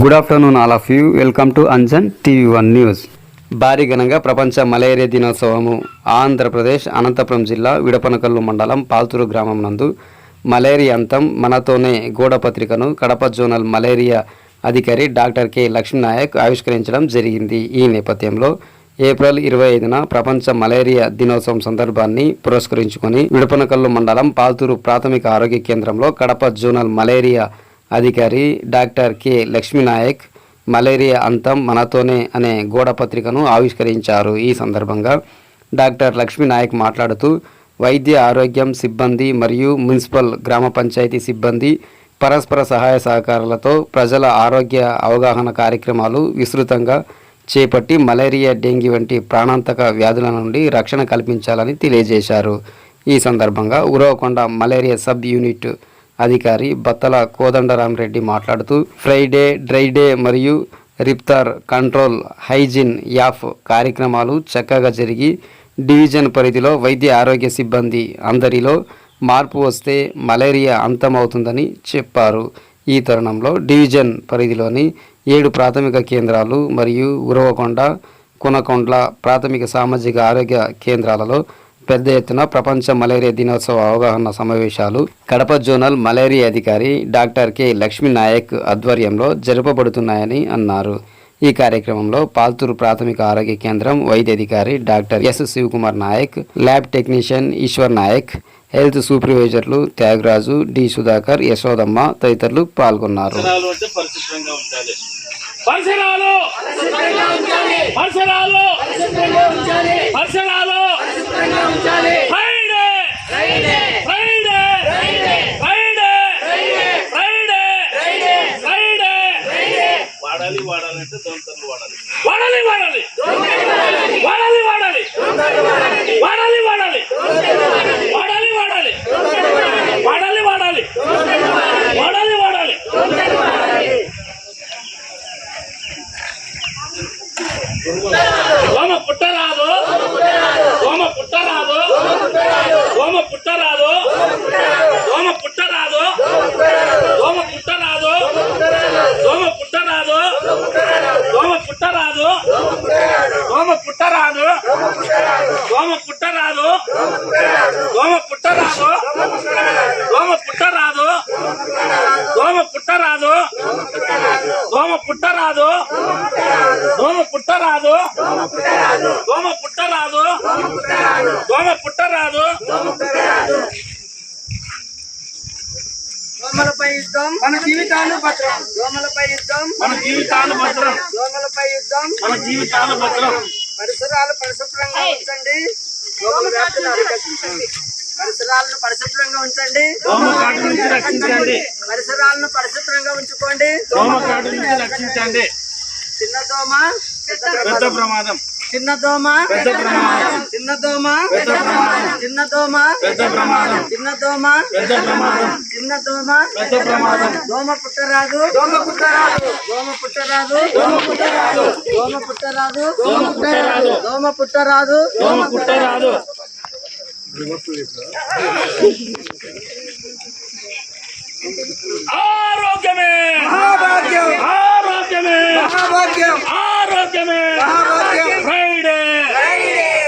Good afternoon all of you welcome to Anjan TV one news భారీ ఘనంగా ప్రపంచ malaria దినోత్సవము Andhra Pradesh Anantapuram జిల్లా విడపనకల్లు మండలం పాల్తూరు గ్రామం నందు మలేరియా అంతం మనతోనే గోడ పత్రికను కడప జోనల్ మలేరియా అధికారి డాక్టర్ కె. లక్ష్మీనాయక్ ఆవిష్కరించడం జరిగింది. ఈ నేపథ్యంలో ఏప్రిల్ ఇరవై ఐదున ప్రపంచ మలేరియా దినోత్సవం సందర్భాన్ని పురస్కరించుకొని విడపనకల్లు మండలం పాల్తూరు ప్రాథమిక ఆరోగ్య కేంద్రంలో కడప జోనల్ మలేరియా అధికారి డాక్టర్ కె. లక్ష్మీనాయక్ మలేరియా అంతం మనతోనే అనే గోడ పత్రికను ఆవిష్కరించారు. ఈ సందర్భంగా డాక్టర్ లక్ష్మీనాయక్ మాట్లాడుతూ వైద్య ఆరోగ్యం సిబ్బంది మరియు మున్సిపల్ గ్రామ పంచాయతీ సిబ్బంది పరస్పర సహాయ సహకారాలతో ప్రజల ఆరోగ్య అవగాహన కార్యక్రమాలు విస్తృతంగా చేపట్టి మలేరియా డెంగీ వంటి ప్రాణాంతక వ్యాధుల నుండి రక్షణ కల్పించాలని తెలియజేశారు. ఈ సందర్భంగా ఉరవకొండ మలేరియా సబ్ యూనిట్ అధికారి బత్తల కోదండరామరెడ్డి మాట్లాడుతూ ఫ్రైడే డ్రైడే మరియు రిప్తార్ కంట్రోల్ హైజీన్ యాఫ్ కార్యక్రమాలు చక్కగా జరిగి డివిజన్ పరిధిలో వైద్య ఆరోగ్య సిబ్బంది అందరిలో మార్పు వస్తే మలేరియా అంతమవుతుందని చెప్పారు. ఈ తరుణంలో డివిజన్ పరిధిలోని ఏడు ప్రాథమిక కేంద్రాలు మరియు ఉరవకొండ కునకొండ్ల ప్రాథమిక సామాజిక ఆరోగ్య కేంద్రాలలో పెద్ద ఎత్తున ప్రపంచ మలేరియా దినోత్సవ అవగాహన సమావేశాలు. కడప జోనల్ మలేరియా అధికారి డాక్టర్ కె లక్ష్మీ నాయక్ ఆధ్వర్యంలో జరపబడుతున్నాయని అన్నారు. ఈ కార్యక్రమంలో పాల్తూరు ప్రాథమిక ఆరోగ్య కేంద్రం వైద్యాధికారి doctor S Shivakumar Naik lab technician Eshwar Naik health సూపర్వైజర్లు Tyagaraju D Sudhakar Yashodamma తదితరులు పాల్గొన్నారు. పరిశుభ్రంగా పరిసరాలు! పరిసరాలు Friday Friday Friday Friday Friday వాడాలి వాడాలంటే దొంతలు వాడాలి వాడాలి. వాడాలి వాడాలి. దోమ పుట్టరాదు. దోమ పుట్టరాదు. దోమ పుట్టరాదు. దోమ పుట్టరాదు. దోమ పుట్టరాదు. దోమ పుట్టరాదు. దోమ పుట్టరాదు. దోమ పుట్టరాదు. దోమ పుట్టరాదు. దోమలపై యుద్ధం. మన జీవితాలు భద్రం. దోమలపై యుద్ధం. మన జీవితాలు భద్రం. దోమలపై యుద్ధం. మన జీవితాలు భద్రం. పరిసరాలు పరిశుభ్రంగా ఉంచండి. దోమల వ్యాప్తిని అరికట్టించండి పరిసరాలను పరిశుభ్రంగా ఉంచండి. రక్షించండి. పరిసరాలను పరిశుభ్రంగా ఉంచుకోండి. దోమ రక్షించండి. చిన్న దోమ పెద్ద ప్రమాదం. చిన్న దోమ పెద్ద ప్రమాదం. చిన్న దోమ పెద్ద ప్రమాదం. చిన్న దోమ పెద్ద ప్రమాదం. చిన్న దోమ పెద్ద ప్రమాదం. చిన్న దోమ పెద్ద ప్రమాదం. దోమ పుట్టరాదు. దోమ పుట్టరాదు. దోమ పుట్టరాదు. దోమ పుట్టరాదు. దోమ పుట్టరాదు. దోమ పుట్టరాదు. దోమ పుట్టరాదు. దోమ పుట్టరాదు. ఆరోగ్యమే. మహాభాగ్యం. ఆరోగ్యమే. మహాభాగ్యం. ఆరోగ్యమే మహాభాగ్యం Friday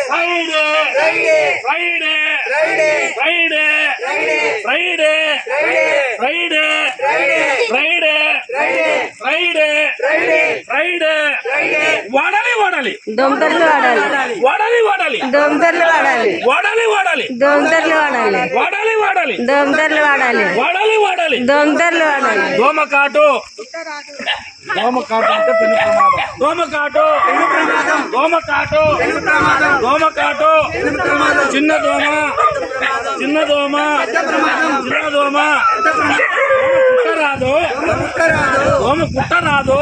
Friday Friday Friday Friday Friday Friday Friday Friday వడలి వడలి దొంతర్లు వాడాలి వడలి వడలి దొంతర్లు వాడాలి వడలి వడలి దొంతర్లు వాడాలి వడలి వడలి దొంతర్లు వాడాలి వడలి వడలి దొంతర్లు వాడాలి దోమకాటు దోమకాటు అంటే పెను ప్రమాదం దోమకాటు. దోమకాటు. దోమకాటు చిన్న దోమ. చిన్న దోమ. చిన్న దోమ. రాదు దోమ కుట్టరాదు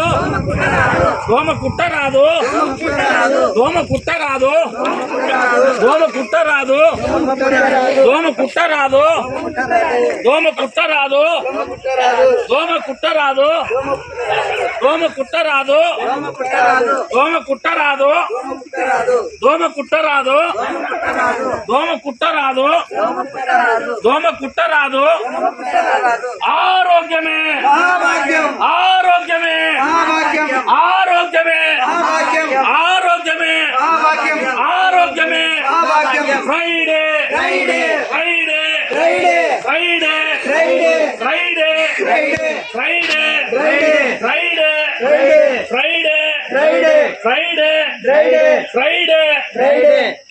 దోమ కుట్టరాదు దోమ కుట్టరాదు దోమ కుట్టరాదు దోమ కుట్టరాదు దోమ కుట్టరాదు దోమ కుట్టరాదు దోమ కుట్టరాదు దోమ కుట్టరాదు దోమ కుట్టరాదు దోమ కుట్టరాదు దోమ కుట్టరాదు ఆరోగ్యమే ఆరోగ్యం ఆరోగ్యమే ఆరోగ్యమే ఆరోగ్యమే ఆరోగ్యమే Friday Friday Friday Friday Friday Friday Friday Friday Friday Friday Friday Friday Friday Friday Friday Friday